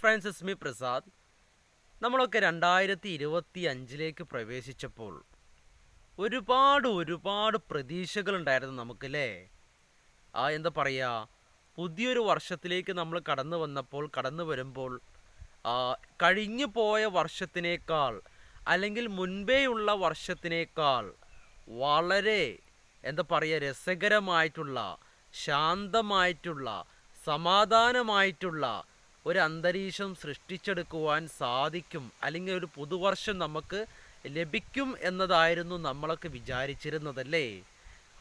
Francis മി പ്രസാദ് നമ്മളൊക്കെ രണ്ടായിരത്തി ഇരുപത്തി അഞ്ചിലേക്ക് പ്രവേശിച്ചപ്പോൾ ഒരുപാട് ഒരുപാട് പ്രതീക്ഷകളുണ്ടായിരുന്നു നമുക്കല്ലേ? ആ എന്താ പറയുക പുതിയൊരു വർഷത്തിലേക്ക് നമ്മൾ കടന്നു വന്നപ്പോൾ കടന്നു വരുമ്പോൾ കഴിഞ്ഞു പോയ വർഷത്തിനേക്കാൾ അല്ലെങ്കിൽ മുൻപേയുള്ള വർഷത്തിനേക്കാൾ വളരെ എന്താ പറയുക രസകരമായിട്ടുള്ള ശാന്തമായിട്ടുള്ള സമാധാനമായിട്ടുള്ള ഒരു അന്തരീക്ഷം സൃഷ്ടിച്ചെടുക്കുവാൻ സാധിക്കും അല്ലെങ്കിൽ ഒരു പുതുവർഷം നമുക്ക് ലഭിക്കും എന്നതായിരുന്നു നമ്മളൊക്കെ വിചാരിച്ചിരുന്നതല്ലേ?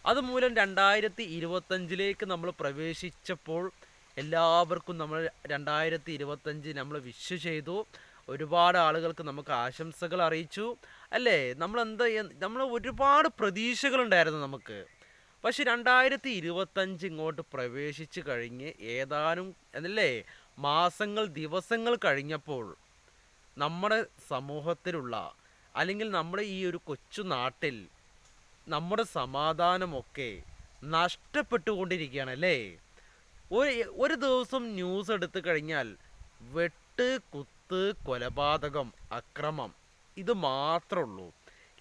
അതുമൂലം രണ്ടായിരത്തി ഇരുപത്തഞ്ചിലേക്ക് നമ്മൾ പ്രവേശിച്ചപ്പോൾ എല്ലാവർക്കും നമ്മൾ രണ്ടായിരത്തി ഇരുപത്തഞ്ച് നമ്മൾ വിഷ് ചെയ്തു. ഒരുപാട് ആളുകൾക്ക് നമുക്ക് ആശംസകൾ അറിയിച്ചു. അല്ലേ? നമ്മൾ എന്താ നമ്മൾ ഒരുപാട് പ്രതീക്ഷകളുണ്ടായിരുന്നു നമുക്ക്. പക്ഷെ രണ്ടായിരത്തി ഇരുപത്തഞ്ച് ഇങ്ങോട്ട് പ്രവേശിച്ച് കഴിഞ്ഞ് ഏതാനും എന്നല്ലേ? മാസങ്ങൾ ദിവസങ്ങൾ കഴിഞ്ഞപ്പോൾ നമ്മുടെ സമൂഹത്തിലുള്ള അല്ലെങ്കിൽ നമ്മുടെ ഈ ഒരു കൊച്ചു നാട്ടിൽ നമ്മുടെ സമാധാനമൊക്കെ നഷ്ടപ്പെട്ടുകൊണ്ടിരിക്കുകയാണ് അല്ലേ? ഒരു ഒരു ദിവസം ന്യൂസ് എടുത്തു കഴിഞ്ഞാൽ വെട്ട് കുത്ത് കൊലപാതകം അക്രമം ഇത് മാത്രമേ ഉള്ളൂ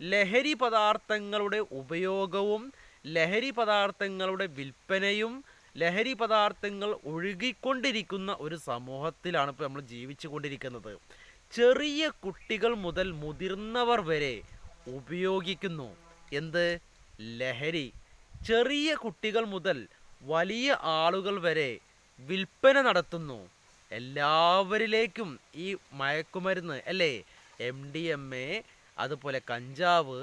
ലഹരി പദാർത്ഥങ്ങളുടെ ഉപയോഗവും ലഹരി പദാർത്ഥങ്ങളുടെ വിൽപ്പനയും ലഹരി പദാർത്ഥങ്ങൾ ഒഴുകിക്കൊണ്ടിരിക്കുന്ന ഒരു സമൂഹത്തിലാണ് ഇപ്പോൾ നമ്മൾ ജീവിച്ചു കൊണ്ടിരിക്കുന്നത് ചെറിയ കുട്ടികൾ മുതൽ മുതിർന്നവർ വരെ ഉപയോഗിക്കുന്നു. എന്ത്? ലഹരി. ചെറിയ കുട്ടികൾ മുതൽ വലിയ ആളുകൾ വരെ വിൽപ്പന നടത്തുന്നു. എല്ലാവരിലേക്കും ഈ മയക്കുമരുന്ന് അല്ലേ? എം ഡി എം എ അതുപോലെ കഞ്ചാവ്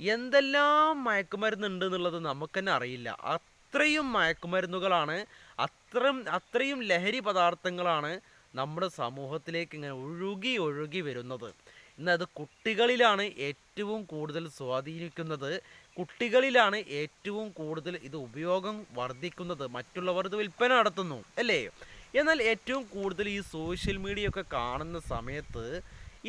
എന്തെല്ലാം മയക്കുമരുന്നുണ്ട് എന്നുള്ളത് നമുക്ക് തന്നെ അറിയില്ല. അത്രയും മയക്കുമരുന്നുകളാണ് അത്രയും അത്രയും ലഹരി പദാർത്ഥങ്ങളാണ് നമ്മുടെ സമൂഹത്തിലേക്ക് ഇങ്ങനെ ഒഴുകി ഒഴുകി വരുന്നത്. ഇന്ന് അത് കുട്ടികളിലാണ് ഏറ്റവും കൂടുതൽ സ്വാധീനിക്കുന്നത്. കുട്ടികളിലാണ് ഏറ്റവും കൂടുതൽ ഇത് ഉപയോഗം വർദ്ധിക്കുന്നത്. മറ്റുള്ളവർ ഇത് വിൽപ്പന നടത്തുന്നു അല്ലേ? എന്നാൽ ഏറ്റവും കൂടുതൽ ഈ സോഷ്യൽ മീഡിയ ഒക്കെ കാണുന്ന സമയത്ത്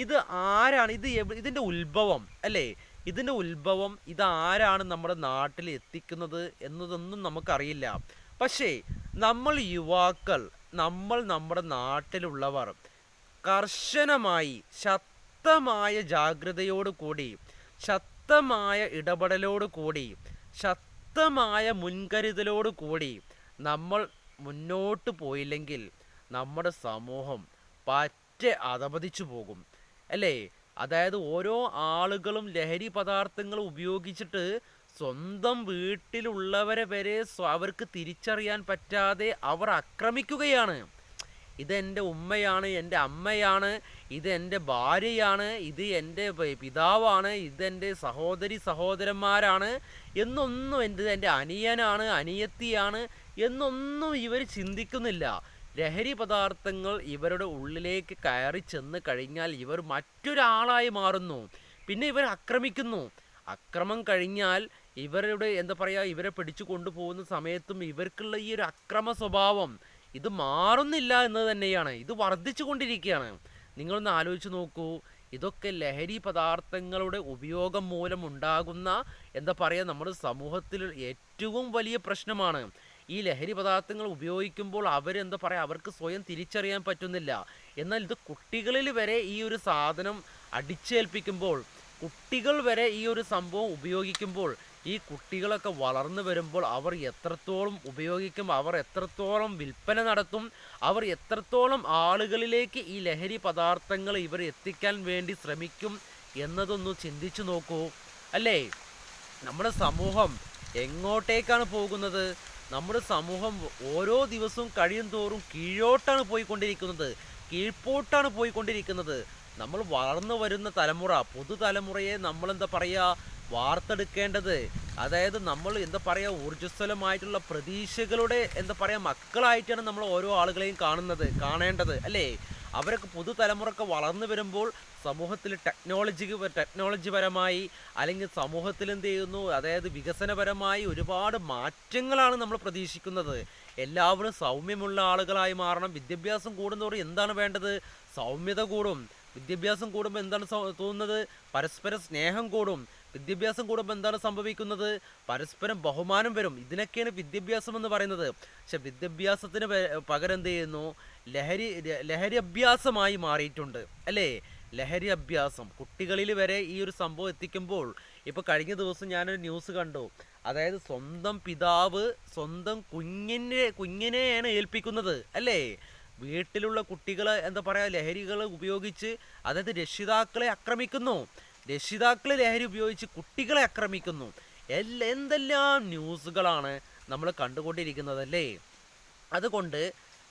ഇത് ആരാണ്? ഇത് ഇതിന്റെ ഉത്ഭവം അല്ലേ? ഇതിന്റെ ഉത്ഭവം ഇതാരാണ് നമ്മുടെ നാട്ടിൽ എത്തിക്കുന്നത് എന്നതൊന്നും നമുക്കറിയില്ല. പക്ഷേ നമ്മൾ യുവാക്കൾ നമ്മൾ നമ്മുടെ നാട്ടിലുള്ളവർ കർശനമായി ശക്തമായ ജാഗ്രതയോട് കൂടി ശക്തമായ ഇടപെടലോട് കൂടി ശക്തമായ മുൻകരുതലോട് കൂടി നമ്മൾ മുന്നോട്ട് പോയില്ലെങ്കിൽ നമ്മുടെ സമൂഹം പറ്റെ അധപതിച്ചു പോകും. അല്ലേ? അതായത് ഓരോ ആളുകളും ലഹരി പദാർത്ഥങ്ങൾ ഉപയോഗിച്ചിട്ട് സ്വന്തം വീട്ടിലുള്ളവരെ വരെ അവർക്ക് തിരിച്ചറിയാൻ പറ്റാതെ അവർ ആക്രമിക്കുകയാണ് ഇതെന്റെ ഉമ്മയാണ് എന്റെ അമ്മയാണ് ഇത് എന്റെ ഭാര്യയാണ് ഇത് എന്റെ പിതാവാണ് ഇതെന്റെ സഹോദരി സഹോദരന്മാരാണ് എന്നൊന്നും എന്റെ എന്റെ അനിയനാണ് അനിയത്തിയാണ് എന്നൊന്നും ഇവർ ചിന്തിക്കുന്നില്ല. ലഹരി പദാർത്ഥങ്ങൾ ഇവരുടെ ഉള്ളിലേക്ക് കയറി ചെന്ന് കഴിഞ്ഞാൽ ഇവർ മറ്റൊരാളായി മാറുന്നു. പിന്നെ ഇവർ ആക്രമിക്കുന്നു അക്രമം കഴിഞ്ഞാൽ ഇവരുടെ എന്താ പറയുക ഇവരെ പിടിച്ചു കൊണ്ടുപോകുന്ന സമയത്തും ഇവർക്കുള്ള ഈ ഒരു അക്രമ സ്വഭാവം ഇത് മാറുന്നില്ല എന്ന് തന്നെയാണ്. ഇത് വർദ്ധിച്ചു കൊണ്ടിരിക്കുകയാണ്. നിങ്ങളൊന്ന് ആലോചിച്ച് നോക്കൂ. ഇതൊക്കെ ലഹരി പദാർത്ഥങ്ങളുടെ ഉപയോഗം മൂലം ഉണ്ടാകുന്ന എന്താ പറയുക നമ്മുടെ സമൂഹത്തിൽ ഏറ്റവും വലിയ പ്രശ്നമാണ്. ഈ ലഹരി പദാർത്ഥങ്ങൾ ഉപയോഗിക്കുമ്പോൾ അവരെന്താ പറയുക അവർക്ക് സ്വയം തിരിച്ചറിയാൻ പറ്റുന്നില്ല. എന്നാൽ ഇത് കുട്ടികളിൽ വരെ ഈ ഒരു സാധനം അടിച്ചേൽപ്പിക്കുമ്പോൾ കുട്ടികൾ വരെ ഈ ഒരു സംഭവം ഉപയോഗിക്കുമ്പോൾ ഈ കുട്ടികളൊക്കെ വളർന്നു വരുമ്പോൾ അവർ എത്രത്തോളം ഉപയോഗിക്കും അവർ എത്രത്തോളം വിൽപ്പന നടത്തും അവർ എത്രത്തോളം ആളുകളിലേക്ക് ഈ ലഹരി പദാർത്ഥങ്ങൾ ഇവർ എത്തിക്കാൻ വേണ്ടി ശ്രമിക്കും എന്നതൊന്ന് ചിന്തിച്ചു നോക്കൂ. അല്ലേ? നമ്മുടെ സമൂഹം എങ്ങോട്ടേക്കാണ് പോകുന്നത്? നമ്മുടെ സമൂഹം ഓരോ ദിവസവും കഴിയും തോറും കീഴോട്ടാണ് പോയിക്കൊണ്ടിരിക്കുന്നത്. കീഴ്പോട്ടാണ് പോയിക്കൊണ്ടിരിക്കുന്നത്. നമ്മൾ വളർന്നു വരുന്ന തലമുറ പുതുതലമുറയെ നമ്മളെന്താ പറയുക വാർത്തെടുക്കേണ്ടത്. അതായത് നമ്മൾ എന്താ പറയുക ഊർജസ്വലമായിട്ടുള്ള പ്രതീക്ഷകളുടെ എന്താ പറയുക മക്കളായിട്ടാണ് നമ്മൾ ഓരോ ആളുകളെയും കാണുന്നത് കാണേണ്ടത് അല്ലേ? അവരൊക്കെ പുതുതലമുറക്ക് വളർന്നു വരുമ്പോൾ സമൂഹത്തിൽ ടെക്നോളജി ടെക്നോളജി പരമായി അല്ലെങ്കിൽ സമൂഹത്തിൽ എന്ത് ചെയ്യുന്നു? അതായത് വികസനപരമായി ഒരുപാട് മാറ്റങ്ങളാണ് നമ്മൾ പ്രതീക്ഷിക്കുന്നത്. എല്ലാവരും സൗമ്യമുള്ള ആളുകളായി മാറണം. വിദ്യാഭ്യാസം കൂടുന്നതോടെ എന്താണ് വേണ്ടത്? സൗമ്യത കൂടും. വിദ്യാഭ്യാസം കൂടുമ്പോൾ എന്താണ് തോന്നുന്നത്? പരസ്പര സ്നേഹം കൂടും. വിദ്യാഭ്യാസം കൂടുമ്പോൾ എന്താണ് സംഭവിക്കുന്നത്? പരസ്പരം ബഹുമാനം വരും. ഇതിനൊക്കെയാണ് വിദ്യാഭ്യാസം എന്ന് പറയുന്നത്. പക്ഷെ വിദ്യാഭ്യാസത്തിന് പകരം എന്ത് ചെയ്യുന്നു? ലഹരി ലഹരി അഭ്യാസമായി മാറിയിട്ടുണ്ട്. അല്ലേ? ലഹരി അഭ്യാസം. കുട്ടികളിൽ വരെ ഈ ഒരു സംഭവം എത്തിക്കുമ്പോൾ ഇപ്പോൾ കഴിഞ്ഞ ദിവസം ഞാനൊരു ന്യൂസ് കണ്ടു. അതായത് സ്വന്തം പിതാവ് സ്വന്തം കുഞ്ഞിനെ കുഞ്ഞിനെയാണ് ഏൽപ്പിക്കുന്നത്. അല്ലേ? വീട്ടിലുള്ള കുട്ടികളെ എന്താ പറയുക ലഹരികൾ ഉപയോഗിച്ച് അതായത് രക്ഷിതാക്കളെ ആക്രമിക്കുന്നു. രക്ഷിതാക്കളെ ലഹരി ഉപയോഗിച്ച് കുട്ടികളെ ആക്രമിക്കുന്നു. എല്ലാ എന്തെല്ലാം ന്യൂസുകളാണ് നമ്മൾ കണ്ടുകൊണ്ടിരിക്കുന്നത് അല്ലേ അതുകൊണ്ട്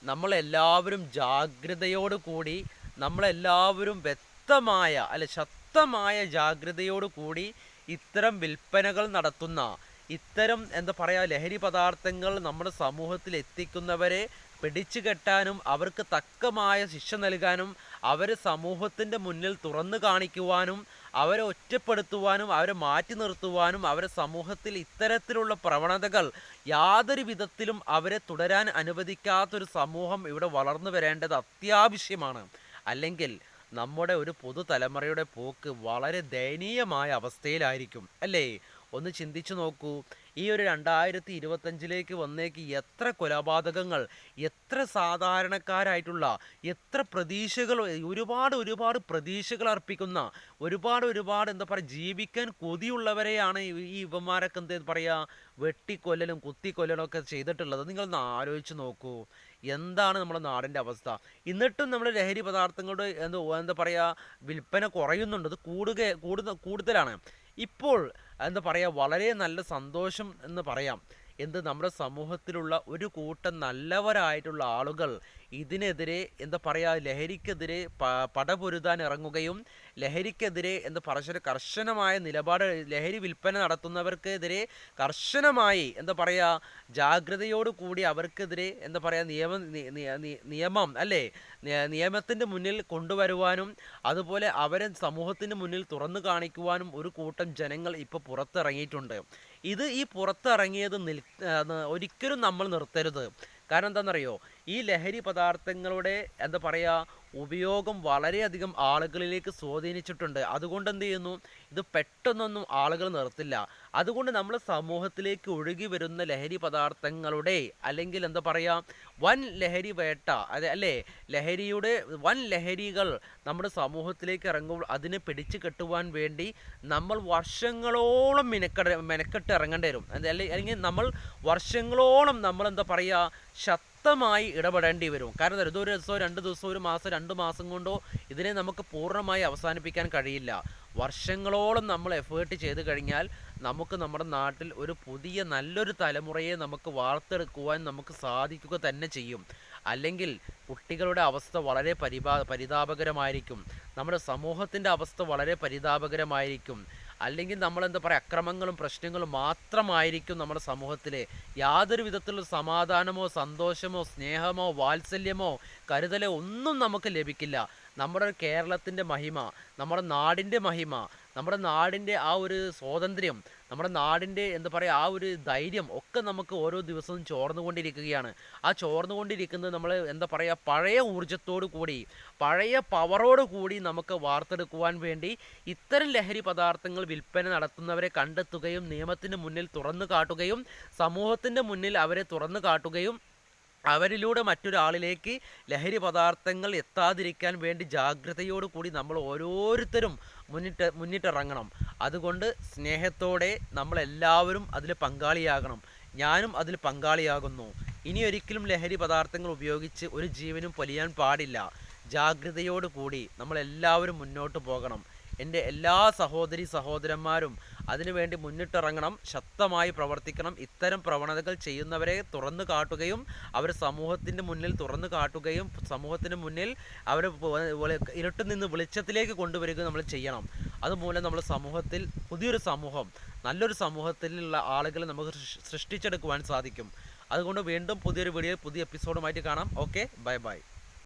നമ്മളെല്ലാവരും ജാഗ്രതയോട് കൂടി നമ്മളെല്ലാവരും വ്യക്തമായ അല്ല ശക്തമായ ജാഗ്രതയോട് കൂടി ഇത്തരം വിൽപ്പനകൾ നടത്തുന്ന ഇത്തരം എന്താ പറയുക ലഹരി പദാർത്ഥങ്ങൾ നമ്മുടെ സമൂഹത്തിൽ എത്തിക്കുന്നവരെ പിടിച്ചു കെട്ടാനും അവർക്ക് തക്കമായ ശിക്ഷ നൽകാനും അവരെ സമൂഹത്തിന്റെ മുന്നിൽ തുറന്നു കാണിക്കുവാനും അവരെ ഒറ്റപ്പെടുത്തുവാനും അവരെ മാറ്റി നിർത്തുവാനും അവരെ സമൂഹത്തിൽ ഇത്തരത്തിലുള്ള പ്രവണതകൾ യാതൊരു വിധത്തിലും അവരെ തുടരാൻ അനുവദിക്കാത്തൊരു സമൂഹം ഇവിടെ വളർന്നു വരേണ്ടത് അത്യാവശ്യമാണ്. അല്ലെങ്കിൽ നമ്മുടെ ഒരു പുതുതലമുറയുടെ പോക്ക് വളരെ ദയനീയമായ അവസ്ഥയിലായിരിക്കും. അല്ലേ? ഒന്ന് ചിന്തിച്ചു നോക്കൂ. ഈ ഒരു രണ്ടായിരത്തി ഇരുപത്തഞ്ചിലേക്ക് വന്നേക്ക് എത്ര കൊലപാതകങ്ങൾ എത്ര സാധാരണക്കാരായിട്ടുള്ള എത്ര പ്രതീക്ഷകൾ ഒരുപാട് ഒരുപാട് പ്രതീക്ഷകൾ അർപ്പിക്കുന്ന ഒരുപാട് ഒരുപാട് എന്താ പറയുക ജീവിക്കാൻ കൊതിയുള്ളവരെയാണ് ഈ ഇവന്മാരൊക്കെ എന്താ പറയുക വെട്ടിക്കൊല്ലലും കുത്തിക്കൊല്ലലും ഒക്കെ ചെയ്തിട്ടുള്ളത്. നിങ്ങളൊന്ന് ആലോചിച്ച് നോക്കൂ. എന്താണ് നമ്മുടെ നാടിന്റെ അവസ്ഥ? എന്നിട്ടും നമ്മൾ ലഹരി പദാർത്ഥങ്ങളുടെ എന്തോ എന്താ പറയുക വിൽപ്പന കുറയുന്നുണ്ട്. അത് കൂടുക കൂടുന്ന കൂടുതലാണ്. ഇപ്പോൾ എന്താ പറയുക വളരെ നല്ല സന്തോഷം എന്ന് പറയാം. എന്ത് നമ്മുടെ സമൂഹത്തിലുള്ള ഒരു കൂട്ടം നല്ലവരായിട്ടുള്ള ആളുകൾ ഇതിനെതിരെ എന്താ പറയുക ലഹരിക്കെതിരെ പടപൊരുതാൻ ഇറങ്ങുകയും ലഹരിക്കെതിരെ എന്താ പറശ്ശ കർശനമായ നിലപാട് ലഹരി വിൽപ്പന നടത്തുന്നവർക്കെതിരെ കർശനമായി എന്താ പറയുക ജാഗ്രതയോട് കൂടി അവർക്കെതിരെ എന്താ പറയുക നിയമം നിയമം അല്ലേ നിയമത്തിന്റെ മുന്നിൽ കൊണ്ടുവരുവാനും അതുപോലെ അവരെ സമൂഹത്തിന് മുന്നിൽ തുറന്നു കാണിക്കുവാനും ഒരു കൂട്ടം ജനങ്ങൾ ഇപ്പോൾ പുറത്തിറങ്ങിയിട്ടുണ്ട്. ഇത് ഈ പുറത്തിറങ്ങിയത് നിൽ ഒരിക്കലും നമ്മൾ നിർത്തരുത്. കാരണം എന്താണെന്നറിയോ? ഈ ലഹരി പദാർത്ഥങ്ങളുടെ എന്താ പറയുക ഉപയോഗം വളരെയധികം ആളുകളിലേക്ക് സ്വാധീനിച്ചിട്ടുണ്ട്. അതുകൊണ്ട് എന്ത് ചെയ്യുന്നു? ഇത് പെട്ടെന്നൊന്നും ആളുകൾ നിർത്തില്ല. അതുകൊണ്ട് നമ്മൾ സമൂഹത്തിലേക്ക് ഒഴുകി വരുന്ന ലഹരി പദാർത്ഥങ്ങളുടെ അല്ലെങ്കിൽ എന്താ പറയുക വൻ ലഹരി വേട്ട അതെ അല്ലേ? ലഹരിയുടെ വൻ ലഹരികൾ നമ്മുടെ സമൂഹത്തിലേക്ക് ഇറങ്ങുമ്പോൾ അതിനെ പിടിച്ചു കെട്ടുവാൻ വേണ്ടി നമ്മൾ വർഷങ്ങളോളം മെനക്കെട്ട് മെനക്കെട്ട് ഇറങ്ങേണ്ടി വരും. അല്ലെങ്കിൽ നമ്മൾ വർഷങ്ങളോളം നമ്മൾ എന്താ പറയുക ശക്തമായി ഇടപെടേണ്ടി വരും. കാരണം ഇതൊരു ദിവസമോ രണ്ട് ദിവസമോ ഒരു മാസം രണ്ട് മാസം കൊണ്ടോ ഇതിനെ നമുക്ക് പൂർണമായി അവസാനിപ്പിക്കാൻ കഴിയില്ല. വർഷങ്ങളോളം നമ്മൾ എഫേർട്ട് ചെയ്ത് കഴിഞ്ഞാൽ നമുക്ക് നമ്മുടെ നാട്ടിൽ ഒരു പുതിയ നല്ലൊരു തലമുറയെ നമുക്ക് വാർത്തെടുക്കുവാൻ നമുക്ക് സാധിക്കുക തന്നെ ചെയ്യും. അല്ലെങ്കിൽ കുട്ടികളുടെ അവസ്ഥ വളരെ പരിപാ പരിതാപകരമായിരിക്കും. നമ്മുടെ സമൂഹത്തിന്റെ അവസ്ഥ വളരെ പരിതാപകരമായിരിക്കും. അല്ലെങ്കിൽ നമ്മൾ എന്താ പറയുക അക്രമങ്ങളും പ്രശ്നങ്ങളും മാത്രമായിരിക്കും നമ്മുടെ സമൂഹത്തിലെ യാതൊരു വിധത്തിലുള്ള സമാധാനമോ സന്തോഷമോ സ്നേഹമോ വാത്സല്യമോ കരുതലോ ഒന്നും നമുക്ക് ലഭിക്കില്ല. നമ്മുടെ കേരളത്തിന്റെ മഹിമ നമ്മുടെ നാടിന്റെ മഹിമ നമ്മുടെ നാടിന്റെ ആ ഒരു സ്വാതന്ത്ര്യം നമ്മുടെ നാടിന്റെ എന്താ പറയുക ആ ഒരു ധൈര്യം ഒക്കെ നമുക്ക് ഓരോ ദിവസവും ചോർന്നുകൊണ്ടിരിക്കുകയാണ്. ആ ചോർന്നുകൊണ്ടിരിക്കുന്നത് നമ്മൾ എന്താ പറയുക പഴയ ഊർജത്തോടു കൂടി പഴയ പവറോട് കൂടി നമുക്ക് വാർത്തെടുക്കുവാൻ വേണ്ടി ഇത്തരം ലഹരി പദാർത്ഥങ്ങൾ വിൽപ്പന നടത്തുന്നവരെ കണ്ടെത്തുകയും നിയമത്തിന് മുന്നിൽ തുറന്നു കാട്ടുകയും സമൂഹത്തിന്റെ മുന്നിൽ അവരെ തുറന്നു കാട്ടുകയും അവരിലൂടെ മറ്റൊരാളിലേക്ക് ലഹരി പദാർത്ഥങ്ങൾ എത്താതിരിക്കാൻ വേണ്ടി ജാഗ്രതയോട് കൂടി നമ്മൾ ഓരോരുത്തരും മുന്നിട്ട് മുന്നിട്ടിറങ്ങണം. അതുകൊണ്ട് സ്നേഹത്തോടെ നമ്മളെല്ലാവരും അതിൽ പങ്കാളിയാകണം. ഞാനും അതിൽ പങ്കാളിയാകുന്നു. ഇനി ഒരിക്കലും ലഹരി പദാർത്ഥങ്ങൾ ഉപയോഗിച്ച് ഒരു ജീവനും പൊലിയാൻ പാടില്ല. ജാഗ്രതയോട് കൂടി നമ്മളെല്ലാവരും മുന്നോട്ട് പോകണം. എന്റെ എല്ലാ സഹോദരി സഹോദരന്മാരും അതിനുവേണ്ടി മുന്നിട്ടിറങ്ങണം ശക്തമായി പ്രവർത്തിക്കണം ഇത്തരം പ്രവണതകൾ ചെയ്യുന്നവരെ തുറന്നു കാട്ടുകയും അവർ സമൂഹത്തിന്റെ മുന്നിൽ തുറന്നു കാട്ടുകയും സമൂഹത്തിന് മുന്നിൽ അവർ ഇരുട്ടിൽ നിന്ന് വെളിച്ചത്തിലേക്ക് കൊണ്ടുവരികയും നമ്മൾ ചെയ്യണം. അതുമൂലം നമ്മൾ സമൂഹത്തിൽ പുതിയൊരു സമൂഹം നല്ലൊരു സമൂഹത്തിലുള്ള ആളുകളെ നമുക്ക് സൃഷ്- സൃഷ്ടിച്ചെടുക്കുവാൻ സാധിക്കും. അതുകൊണ്ട് വീണ്ടും പുതിയൊരു വീഡിയോ പുതിയ എപ്പിസോഡുമായിട്ട് കാണാം. Okay bye bye